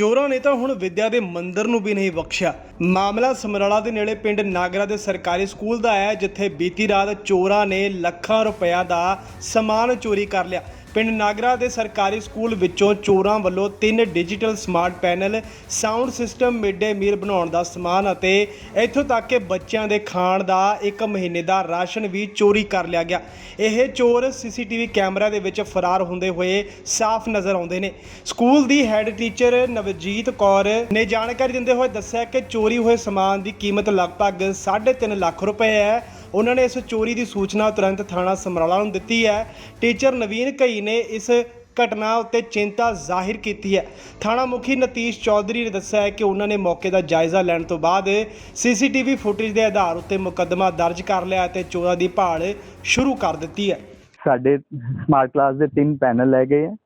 ਚੋਰਾਂ ਨੇ ਤਾਂ ਹੁਣ ਵਿਦਿਆ ਦੇ ਮੰਦਰ ਨੂੰ ਵੀ ਨਹੀਂ ਬਖਸ਼ਿਆ। ਮਾਮਲਾ ਸਮਰਾਲਾ ਦੇ ਨੇੜੇ ਪਿੰਡ ਨਾਗਰਾ ਦੇ ਸਰਕਾਰੀ ਸਕੂਲ ਦਾ ਹੈ, ਜਿੱਥੇ ਬੀਤੀ ਰਾਤ ਚੋਰਾਂ ਨੇ ਲੱਖਾਂ ਰੁਪਇਆ ਦਾ ਸਮਾਨ ਚੋਰੀ ਕਰ ਲਿਆ। ਪਿੰਡ ਨਾਗਰਾ ਦੇ ਸਰਕਾਰੀ ਸਕੂਲ ਵਿੱਚੋਂ ਚੋਰਾਂ ਵੱਲੋਂ ਤਿੰਨ digital smart panel, sound system, midday meal ਬਣਾਉਣ ਦਾ ਸਮਾਨ ਅਤੇ ਇੱਥੋਂ ਤੱਕ ਕਿ ਬੱਚਿਆਂ ਦੇ ਖਾਣ ਦਾ ਇੱਕ ਮਹੀਨੇ ਦਾ ਰਾਸ਼ਨ ਵੀ ਚੋਰੀ ਕਰ ਲਿਆ ਗਿਆ। ਇਹ ਚੋਰ ਸੀਸੀਟੀਵੀ ਕੈਮਰਾ ਦੇ ਵਿੱਚ ਫਰਾਰ ਹੁੰਦੇ ਹੋਏ ਸਾਫ਼ ਨਜ਼ਰ ਆਉਂਦੇ ਨੇ। ਸਕੂਲ ਦੀ ਹੈੱਡ ਟੀਚਰ ਨਵਜੀਤ ਕੌਰ ਨੇ ਜਾਣਕਾਰੀ ਦਿੰਦੇ ਹੋਏ ਦੱਸਿਆ ਕਿ ਚੋਰੀ ਹੋਏ ਸਮਾਨ ਦੀ ਕੀਮਤ ਲਗਭਗ 3.5 ਲੱਖ ਰੁਪਏ ਹੈ। ਉਹਨਾਂ ਨੇ ਇਸ ਚੋਰੀ ਦੀ ਸੂਚਨਾ ਤੁਰੰਤ ਥਾਣਾ ਸਮਰਾਲਾ ਨੂੰ ਦਿੱਤੀ ਹੈ। ਟੀਚਰ ਨਵੀਨ ਘਈ ਨੇ ਇਸ ਘਟਨਾ ਉੱਤੇ ਚਿੰਤਾ ਜ਼ਾਹਿਰ ਕੀਤੀ ਹੈ। ਥਾਣਾ ਮੁਖੀ ਨਤੀਸ਼ ਚੌਧਰੀ ਨੇ ਦੱਸਿਆ ਹੈ ਕਿ ਉਹਨਾਂ ਨੇ ਮੌਕੇ ਦਾ ਜਾਇਜ਼ਾ ਲੈਣ ਤੋਂ ਬਾਅਦ ਸੀਸੀਟੀਵੀ ਫੁਟੇਜ ਦੇ ਆਧਾਰ ਉੱਤੇ ਮੁਕੱਦਮਾ ਦਰਜ ਕਰ ਲਿਆ ਅਤੇ ਚੋਰਾਂ ਦੀ ਭਾਲ ਸ਼ੁਰੂ ਕਰ ਦਿੱਤੀ ਹੈ। ਸਾਡੇ ਸਮਾਰਟ ਕਲਾਸ ਦੇ ਤਿੰਨ ਪੈਨਲ ਲੈ ਗਏ ਆ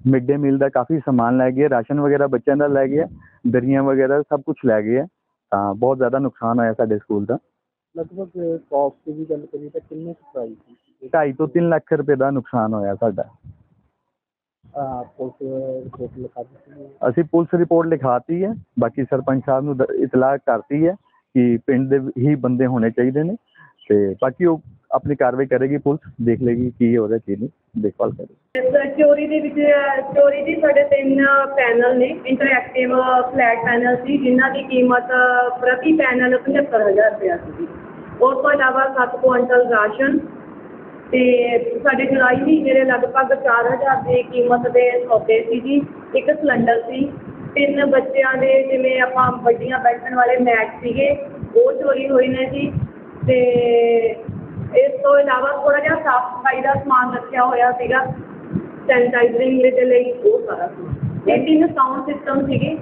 ਮਿਡ ਡੇ ਮੀਲ ਦਾ ਕਾਫੀ ਸਮਾਨ ਲੈ ਗਏ ਰਾਸ਼ਨ ਵਗੈਰਾ ਬੱਚਿਆਂ ਦਾ ਲੈ ਗਏ ਦਰੀਆਂ ਵਗੈਰਾ ਸਭ ਕੁਝ ਲੈ ਗਏ ਆ ਤਾਂ ਬਹੁਤ ਜ਼ਿਆਦਾ ਨੁਕਸਾਨ ਹੋਇਆ ਸਾਡੇ ਸਕੂਲ ਦਾ। ਲਗਭਗ ਕਾਸਟ ਦੀ ਗੱਲ ਕਰੀਏ ਤਾਂ ਕਿੰਨੇ ਕੁ ਪ੍ਰਾਈਸ ਸੀ? 2.5 ਤੋਂ 3 ਲੱਖ ਰੁਪਏ ਦਾ ਨੁਕਸਾਨ ਹੋਇਆ ਸਾਡਾ। ਆ ਪੁਲਿਸ ਰਿਪੋਰਟ ਲਿਖਾ ਦਿੱਤੀ ਹੈ। ਅਸੀਂ ਪੁਲਿਸ ਰਿਪੋਰਟ ਲਿਖਾਤੀ ਹੈ। ਬਾਕੀ ਸਰਪੰਚ ਸਾਹਿਬ ਨੂੰ ਦ- ਇਤਲਾਹ ਕਰਤੀ ਹੈ ਕਿ ਪਿੰਡ ਦੇ ਹੀ ਬੰਦੇ ਹੋਣੇ ਚਾਹੀਦੇ ਨੇ। ਤੇ ਬਾਕੀ ਉਹ ਆਪਣੀ ਕਾਰਵਾਈ ਕਰੇਗੀ, ਪੁਲਿਸ ਦੇਖ ਲੇਗੀ ਕੀ ਹੋ ਰਿਹਾ, ਕੀ ਨਹੀਂ, ਦੇਖਭਾਲ ਕਰੇਗੀ। ਚੋਰੀ ਦੇ ਵਿੱਚ, ਚੋਰੀ ਦੀ ਸਾਡੇ ਤਿੰਨ ਪੈਨਲ ਨੇ ਇੰਟਰੈਕਟਿਵ ਫਲੈਟ ਪੈਨਲ ਸੀ, ਜਿਨ੍ਹਾਂ ਦੀ ਕੀਮਤ ਪ੍ਰਤੀ ਪੈਨਲ 75000 ਰੁਪਇਆ ਸੀ ਉਸ ਤੋਂ ਇਲਾਵਾ 7 ਕੁਇੰਟਲ ਰਾਸ਼ਨ ਤੇ ਸਾਡੇ ਜੁਲਾਈ ਮਹੀਨੇ ਦੇ ਲਗਭਗ 4000 ਦੀ ਕੀਮਤ ਦੇ ਸੌਦੇ ਸੀ ਜੀ ਇੱਕ ਸਿਲੰਡਰ ਸੀ, ਤਿੰਨ ਬੱਚਿਆਂ ਦੇ, ਜਿਵੇਂ ਆਪਾਂ ਵੱਡੀਆਂ ਬੈਠਣ ਵਾਲੇ ਮੈਟ ਸੀਗੇ, ਉਹ ਚੋਰੀ ਹੋਏ ਨੇ ਜੀ, ਤੇ ਇਸ ਤੋਂ ਇਲਾਵਾ ਥੋੜਾ ਜਿਹਾ ਸਾਫ਼ ਸਫ਼ਾਈ ਦਾ ਸਮਾਨ ਰੱਖਿਆ ਹੋਇਆ ਸੀਗਾ ਸੈਨੀਟਾਈਜ਼ਰਿੰਗ ਦੇ ਲਈ ਉਹ ਸਾਰਾ ਸਮਾਨ। ਇਹ ਤਿੰਨ ਸਾਊਂਡ ਸਿਸਟਮ ਸੀਗੇ।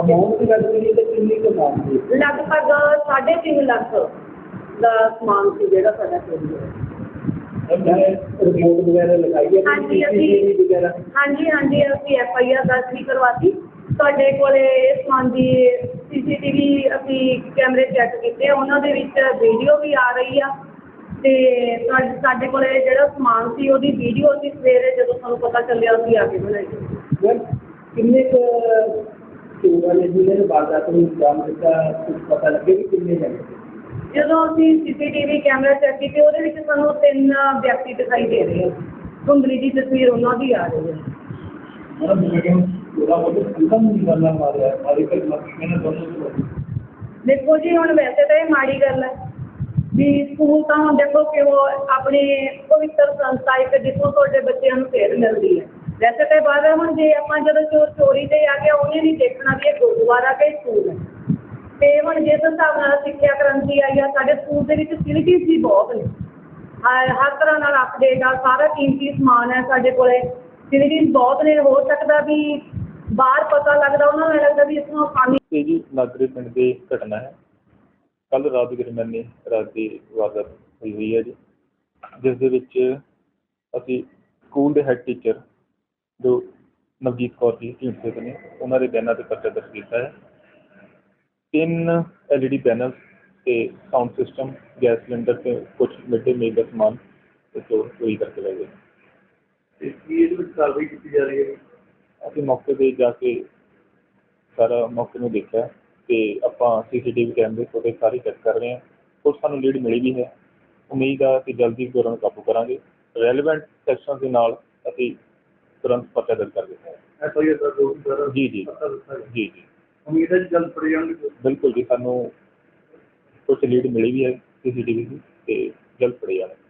ਅਮਾਉਂਟ ਦੀ ਗੱਲ ਕਰੀਏ ਤਾਂ ਕਿੰਨੀ ਕੁ ਅਮਾਉਂਟ ਸੀ? ਲਗਭਗ 3.5 ਲੱਖ ਦਾ ਸਮਾਨ ਸੀ ਜਿਹੜਾ ਸਾਡਾ ਚੋਰੀ ਹੋਇਆ। ਰਿਪੋਰਟ ਵਗੈਰਾ ਲਗਾਈ ਹੈ ਹਾਂਜੀ, CCTV ਅਸੀਂ- ਵਗੈਰਾ? ਹਾਂਜੀ ਹਾਂਜੀ ਅਸੀਂ ਐਫ ਆਈ ਆਰ ਦਰਜ ਵੀ ਕਰਵਾਤੀ। ਤੁਹਾਡੇ ਕੋਲੇ ਇਸ ਸੰਬੰਧੀ ਸੀਸੀਟੀਵੀ ਅਸੀਂ ਕੈਮਰੇ ਚੈੱਕ ਕੀਤੇ ਆ, ਉਹਨਾਂ ਦੇ ਵਿੱਚ ਵੀਡੀਓ ਵੀ ਆ ਰਹੀ ਆ। ਤੇ ਤੁਹਾਡੇ- ਸਾਡੇ ਕੋਲੇ ਜਿਹੜਾ ਸਮਾਨ ਸੀ ਉਹਦੀ ਵੀਡੀਓ ਅਸੀਂ ਸਵੇਰੇ ਜਦੋਂ ਸਾਨੂੰ ਪਤਾ ਚੱਲਿਆ ਅਸੀਂ ਆ ਕੇ ਬਣਾਈ। ਸਰ ਕਿੰਨੇ ਕੁ ਚੋਰਾਂ ਨੇ ਜਿਹਨਾਂ ਨੇ ਵਾਰਦਾਤ ਨੂੰ ਅੰਜਾਮ ਦਿੱਤਾ ਕੁਝ ਪਤਾ ਲੱਗੇ ਕਿ ਕਿੰਨੇ ਜਣੇ ਸੀ? ਜਦੋਂ ਅਸੀਂ ਸੀਸੀਟੀਵੀ ਕੈਮਰਾ ਚੈੱਕ ਕੀਤੇ ਉਹਦੇ ਵਿੱਚ ਸਾਨੂੰ ਤਿੰਨ ਵਿਅਕਤੀ ਦਿਖਾਈ ਦੇ ਰਹੇ ਧੁੰਦਲੀ ਦੀ ਤਸਵੀਰ ਉਹਨਾਂ ਦੀ ਆ ਰਹੀ ਹੈ ਉਹਨਾਂ ਨੂੰ ਪੂਰਾ ਬਹੁਤ ਖਤਮ ਨਹੀਂ ਕਰਨਾ ਮਾਰਿਆ ਮਾਰੀ ਕਰ ਮੱਖੀਆਂ ਦੋਨੋਂ ਤੋਂ ਦੇਖੋ ਜੀ ਹੁਣ ਵੈਸੇ ਤਾਂ ਇਹ ਮਾੜੀ ਗੱਲ ਹੈ ਵੀ ਸਕੂਲ ਤਾਂ ਹੁਣ ਦੇਖੋ ਕਿ ਉਹ ਆਪਣੀ ਪਵਿੱਤਰ ਸੰਸਥਾ ਇੱਕ ਜਿੱਥੋਂ ਤੁਹਾਡੇ ਬੱਚਿਆਂ ਨੂੰ ਸੇਧ ਮਿਲਦੀ ਹੈ। ਵੈਸੇ ਤਾਂ ਬਾਅਦ ਹੁਣ ਜੇ ਆਪਾਂ ਜਦੋਂ ਚੋਰ ਚੋਰੀ ਤੇ ਆ ਗਿਆ ਉਹਨੇ ਨਹੀਂ ਦੇਖਣਾ ਵੀ ਇਹ ਗੁਰਦੁਆਰਾ ਕਿ ਸਕੂਲ ਹੈ। ਤੇ ਹੁਣ ਜਿਸ ਹਿਸਾਬ ਨਾਲ ਸਿੱਖਿਆ ਕ੍ਰਾਂਤੀ ਆਈ ਆ, ਸਾਡੇ ਸਕੂਲ ਦੇ ਵਿੱਚ ਫੈਸਿਲਿਟੀਜ਼ ਵੀ ਬਹੁਤ ਨੇ। ਹਰ ਹਰ ਤਰ੍ਹਾਂ ਨਾਲ ਅਪਡੇਟ ਆ, ਸਾਰਾ ਕੀਮਤੀ ਸਮਾਨ ਹੈ ਸਾਡੇ ਕੋਲੇ। ਫੈਸਿਲਿਟੀਜ਼ ਬਹੁਤ ਨੇ, ਹੋ ਸਕਦਾ ਵੀ ਬਾਹਰ ਪਤਾ ਲੱਗਦਾ, ਉਹਨਾਂ ਨੂੰ ਲੱਗਦਾ ਵੀ ਇਸਨੂੰ ਆਸਾਨੀ ਇਹ ਜੀ ਨਾਗਰੇ ਪਿੰਡ ਦੀ ਘਟਨਾ ਹੈ। ਕੱਲ ਰਾਤ ਦੀ ਦਰਮਿਆਨੀ ਰਾਤ ਦੀ ਵਾਰਦਾਤ ਹੋਈ ਹੋਈ ਹੈ ਜੀ। ਜਿਸ ਦੇ ਵਿੱਚ ਅਸੀਂ ਸਕੂਲ ਦੇ ਹੈੱਡ ਟੀਚਰ ਜੋ ਨਵਜੀਤ ਕੌਰ ਜੀ ਢੀਂਡਸੇ ਨੇ ਉਹਨਾਂ ਦੇ ਬਿਆਨਾਂ ਤੇ ਪਰਚਾ ਦਰਜ ਕੀਤਾ ਹੈ। ਤਿੰਨ ਐਲਈਡੀ ਪੈਨਲ ਤੇ ਸਾਊਂਡ ਸਿਸਟਮ ਗੈਸ ਸਿਲੰਡਰ ਤੇ ਕੁਝ ਮਿਡ ਡੇ ਮੀਲ ਦਾ ਸਮਾਨ ਚੋਰ ਚੋਰੀ ਕਰਕੇ ਲੈ ਗਏ। ਤੇ ਕੀ ਇਹਦੇ ਵਿੱਚ ਕਾਰਵਾਈ ਕੀਤੀ ਜਾ ਰਹੀ ਹੈ? ਅਸੀਂ ਮੌਕੇ ਤੇ ਜਾ ਕੇ ਸਾਰਾ ਮੌਕੇ ਨੂੰ ਦੇਖਿਆ। ਤੇ ਆਪਾਂ ਸੀਸੀਟੀਵੀ ਕੈਮਰੇ ਫੁਟੇਜ ਸਾਰੀ ਚੈੱਕ ਕਰ ਰਹੇ ਹਾਂ। ਕੁਝ ਸਾਨੂੰ ਲੀਡ ਮਿਲੀ ਵੀ ਹੈ। ਉਮੀਦ ਆ ਕਿ ਜਲਦੀ ਚੋਰਾਂ ਨੂੰ ਕਾਬੂ ਕਰਾਂਗੇ। ਰੈਲੇਵੈਂਟ ਸੈਕਸ਼ਨ ਦੇ ਨਾਲ ਅਸੀਂ ਤੁਰੰਤ ਪਰਚਾ ਦਰਜ ਕਰ ਦਿੱਤਾ ਹੈ। ਸਰ ਜੀ ਜੀ। ਜੀ ਜੀ। ਉਮੀਦ ਹੈ ਜਲਦ ਫੜੇ ਜਾਣਗੇ। ਬਿਲਕੁਲ ਜੀ ਸਾਨੂੰ ਕੁਝ ਲੀਡ ਮਿਲੀ ਵੀ ਹੈ ਸੀਸੀਟੀਵੀ ਦੀ ਤੇ ਜਲਦ ਫੜੇ ਜਾਣਗੇ।